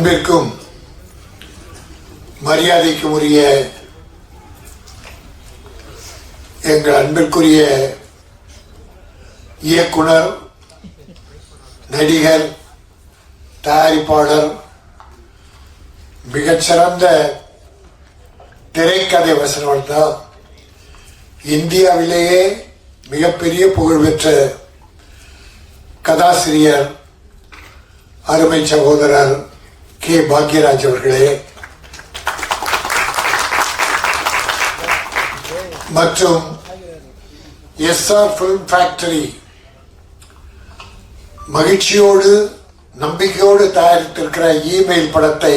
அன்பிற்கும் மரியாதைக்கும் உரிய எங்கள் அன்பிற்குரிய இயக்குனர் நடிகர் தயாரிப்பாளர் மிகச்சிறந்த திரைக்கதை வசனவர்த்தா இந்தியாவிலேயே மிகப்பெரிய புகழ்பெற்ற கதாசிரியர் அருமை சகோதரர் கே பாக்யராஜ் அவர்களே. மற்றும் எஸ்ஆர் பிலிம் ஃபேக்டரி மகிழ்ச்சியோடு நம்பிக்கையோடு தயாரித்திருக்கிற இமெயில் படத்தை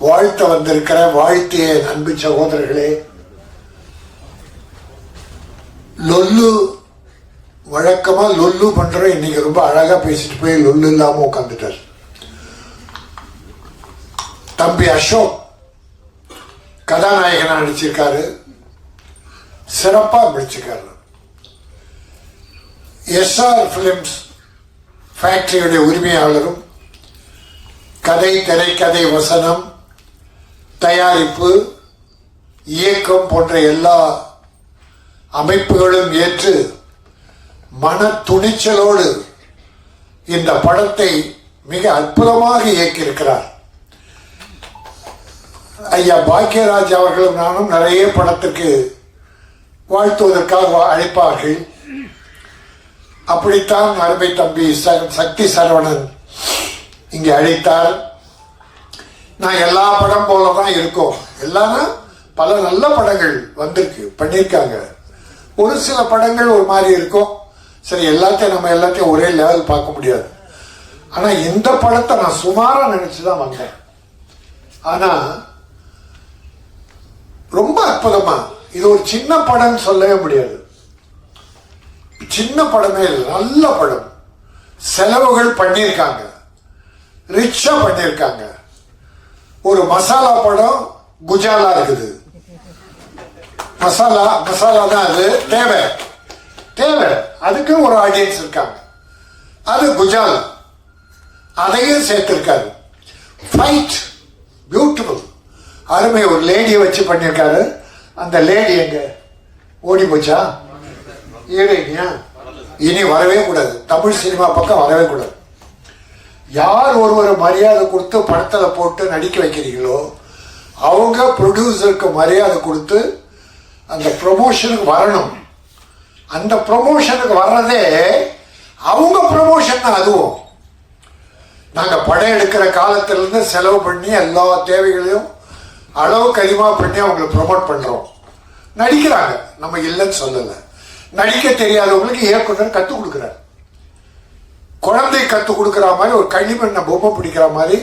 வாழ்த்த வந்திருக்கிற வாழ்த்திய அன்பு சகோதரர்களே லொல்லு வழக்கமா லொல்லு பண்றோம். இன்னைக்கு ரொம்ப அழகா பேசிட்டு போய் லொல்லு இல்லாம உட்காந்துட்டார் தம்பி அசோக் கதாநாயகனாக நடிச்சிருக்காரு. சிறப்பாக நடிச்சிருக்காரு. எஸ்ஆர் ஃபிலிம்ஸ் ஃபேக்டரியுடைய உரிமையாளரும் கதை திரைக்கதை வசனம் தயாரிப்பு இயக்கம் போன்ற எல்லா அமைப்புகளும் ஏற்று மன துணிச்சலோடு இந்த படத்தை மிக அற்புதமாக இயக்கியிருக்கிறார் ஐயா பாக்கியராஜ் அவர்களும் நானும் நிறைய படத்திற்கு வாழ்த்துவதற்காக அழைப்பார்கள். அப்படித்தான் அருமை தம்பி ச- சக்தி சரவணன் இங்கே அழைத்தார். நான் எல்லா படம் போல தான் இருக்கோம். எல்லாமே பல நல்ல படங்கள் வந்திருக்கு பண்ணியிருக்காங்க ஒரு சில படங்கள் ஒரு மாதிரி இருக்கும். சரி எல்லாத்தையும் நம்ம எல்லாத்தையும் ஒரே லெவல் பார்க்க முடியாது. ஆனால் இந்த படத்தை நான் சுமாராக நினச்சி தான் வந்தேன். ஆனால் ரொம்ப அற்புதமா. இது ஒரு சின்ன படம்னு சொல்லவே முடியாது. சின்ன படமே இல்லை நல்ல படம். செலவுகள் பண்ணியிருக்காங்க. ரிச்சா பண்ணியிருக்காங்க. ஒரு மசாலா படம் குஜாலா இருக்குது. மசாலா மசாலா தான் அது. தேவை. தேவை. அதுக்கு ஒரு ஆடியன்ஸ் இருக்காங்க. அது குஜால். அதையும் சேர்த்திருக்காரு. ஃபைட் பியூட்டிஃபுல் அருமை ஒரு லேடியை வச்சு பண்ணியிருக்காரு. அந்த லேடி எங்க? ஓடி போச்சா? ஏழையா இனி வரவே கூடாது. தமிழ் சினிமா பக்கம் வரவே கூடாது. யார் ஒருவர் மரியாதை கொடுத்து படத்தில் போட்டு நடிக்க வைக்கிறீங்களோ அவங்க ப்ரொடியூசருக்கு மரியாதை கொடுத்து அந்த ப்ரொமோஷனுக்கு வரணும். அந்த ப்ரொமோஷனுக்கு வர்றதே அவங்க ப்ரொமோஷன் தான் அதுவும். நாங்கள் படம் எடுக்கிற காலத்திலேருந்து செலவு பண்ணி எல்லா தேவைகளையும் அளவுக்கு அதிகமாக பண்ணி அவங்களை ப்ரொமோட் பண்ணுறோம் நடிக்கிறாங்க. நம்ம இல்லைன்னு சொல்லலை. நடிக்க தெரியாதவங்களுக்கு இயக்குனர் கற்றுக் கொடுக்குறாரு. குழந்தை கற்றுக் கொடுக்குற மாதிரி ஒரு களிமண்ண பொம்மை பிடிக்கிற மாதிரி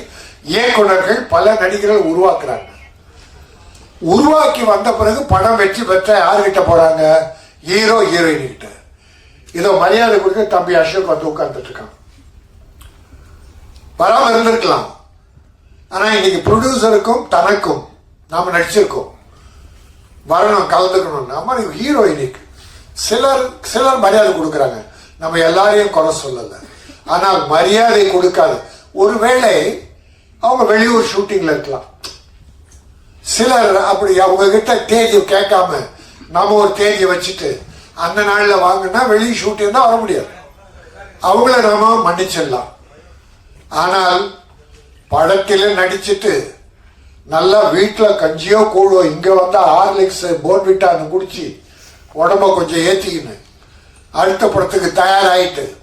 இயக்குனர்கள் பல நடிகர்கள் உருவாக்குறாங்க. உருவாக்கி வந்த பிறகு படம் வெற்றி பெற்ற யாருக்கிட்ட போறாங்க? ஹீரோ ஹீரோயின் கிட்ட இதோ மரியாதை கொடுத்து தம்பி அசோக் வந்து உட்கார்ந்துட்டு இருக்கான். வராம இருந்திருக்கலாம். ஆனா இன்னைக்கு ப்ரொடியூசருக்கும் தனக்கும் நாம் நடிச்சிருக்கோம். வரணும் கலந்துக்கணும் நம்ம ஹீரோயினுக்கு சிலர் சிலர் மரியாதை கொடுக்குறாங்க. நம்ம எல்லாரையும் குறை சொல்லலை. ஆனால் மரியாதை கொடுக்காது. ஒருவேளை அவங்க வெளியூர் ஷூட்டிங்கில் இருக்கலாம். சிலர் அப்படி அவங்க கிட்ட தேதி கேட்காம நம்ம ஒரு தேதியை வச்சுட்டு அந்த நாளில் வாங்கினா வெளி ஷூட்டிங் தான் வர முடியாது. அவங்கள நாம மன்னிச்சிடலாம். ஆனால் படத்தில் நடிச்சுட்டு நல்லா வீட்டில் கஞ்சியோ கூழோ இங்கே வந்தால் ஹார்லிக்ஸ் போன்விட்டான்னு குடிச்சு உடம்ப கொஞ்சம் ஏற்றிக்கின்னு அடுத்த படத்துக்கு தயாராகிட்டு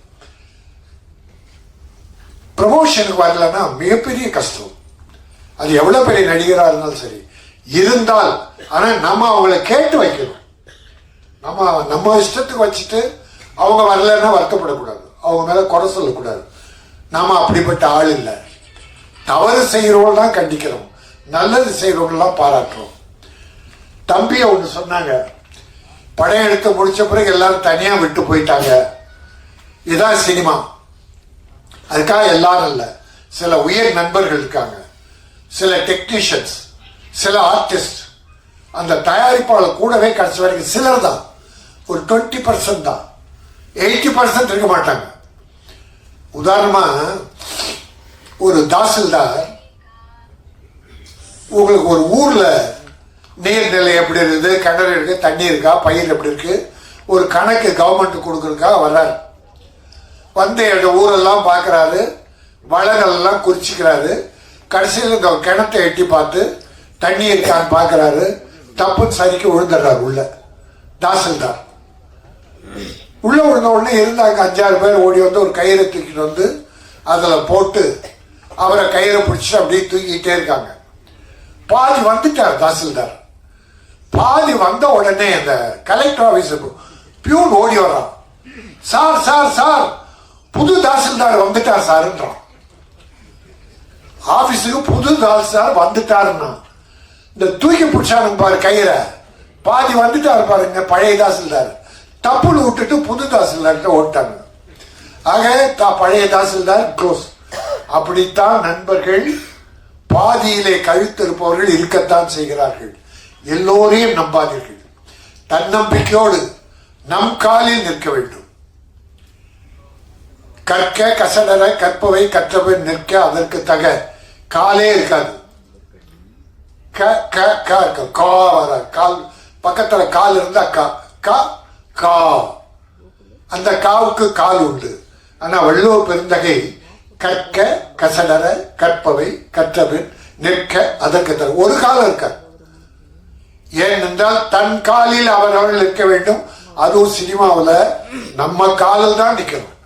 ப்ரமோஷனுக்கு வரலன்னா மிகப்பெரிய கஷ்டம். அது எவ்வளோ பெரிய நடிகராக இருந்தாலும் சரி. இருந்தால் ஆனால் நம்ம அவங்கள கேட்டு வைக்கணும். நம்ம நம்ம இஷ்டத்துக்கு வச்சுட்டு அவங்க வரலன்னா வருத்தப்படக்கூடாது. அவங்க மேலே குறை சொல்லக்கூடாது. நாம் அப்படிப்பட்ட ஆள் இல்லை. தவறு செய்கிறவள் தான் கண்டிக்கிறோம். நல்லது செய்கிறவங்களாம் பாராட்டுறோம். தம்பியை ஒன்று சொன்னாங்க படையெடுத்து முடிச்ச பிறகு எல்லாரும் தனியாக விட்டு போயிட்டாங்க. இதுதான் சினிமா. அதுக்காக எல்லாரும் இல்லை சில உயர் நண்பர்கள் இருக்காங்க. சில டெக்னீஷியன்ஸ் சில ஆர்டிஸ்ட் அந்த தயாரிப்பாளர் கூடவே கடைசி வரைக்கும் சிலர் தான். ஒரு டுவெண்ட்டி பர்சன்ட் தான். எயிட்டி பர்சன்ட் இருக்க மாட்டாங்க. உதாரணமாக ஒரு தாசில்தார் உங்களுக்கு ஒரு ஊரில் நீர்நிலை எப்படி இருக்குது கிணறு இருக்கு தண்ணி இருக்கா பயிர் எப்படி இருக்கு ஒரு கணக்கு கவர்மெண்ட் கொடுக்கறதுக்காக வர்றாரு. வந்து எங்கள் ஊரெல்லாம் பார்க்குறாரு வளங்கள் எல்லாம் குறிச்சிக்கிறாரு கடைசியில் இந்த கிணத்தை எட்டி பார்த்து தண்ணி இருக்கான்னு பார்க்குறாரு தப்புன்னு சரிக்கு விழுந்துடுறாரு உள்ள. தாசில்தார். உள்ள விழுந்த உடனே இருந்தாங்க அஞ்சாறு பேர் ஓடி வந்து ஒரு கயிறை தூக்கிட்டு வந்து அதில் போட்டு அவரை கயிறை பிடிச்சி அப்படியே தூக்கிக்கிட்டே இருக்காங்க. பாதி வந்துட்டார் தாசில்தார். பாதி வந்த உடனே அந்த கலெக்டர் ஆபீஸுக்கு பியூன் ஓடி வர்றான் சார் சார் சார் புது தாசில்தார் வந்துட்டார் சார்ன்றான். ஆபீஸுக்கு புது தாசில்தார் வந்துட்டாருன்னா இந்த தூக்கி பிடிச்சானுங்க பாரு கையில பாதி வந்துட்டாரு பாருங்க பழைய தாசில்தார். தப்புன்னு விட்டுட்டு புது தாசில்தார்கிட்ட ஓட்டாங்க. ஆக தா- பழைய தாசில்தார் க்ளோஸ் அப்படித்தான் நண்பர்கள் பாதியிலே கழித்திருப்பவர்கள் இருக்கத்தான் செய்கிறார்கள். எல்லோரையும் நம்பாதீர்கள். தன்னம்பிக்கையோடு நம் காலில் நிற்க வேண்டும். கற்க கசடர கற்பவை கற்றவை நிற்க அதற்கு தக காலே இருக்காது. க க க கா வர கால் பக்கத்துல கால் இருந்தா கா க கா. அந்த காவுக்கு கால் உண்டு. ஆனா வள்ளுவர் பெருந்தகை கற்க கசடர கற்பவை கற்றபின் நிற்க அதற்கு தர ஒரு காலம் இருக்காது ஏனென்றால் தன் காலில் அவரவர்கள் நிற்க வேண்டும். அதுவும் சினிமாவில் நம்ம காலில் தான் நிற்கணும்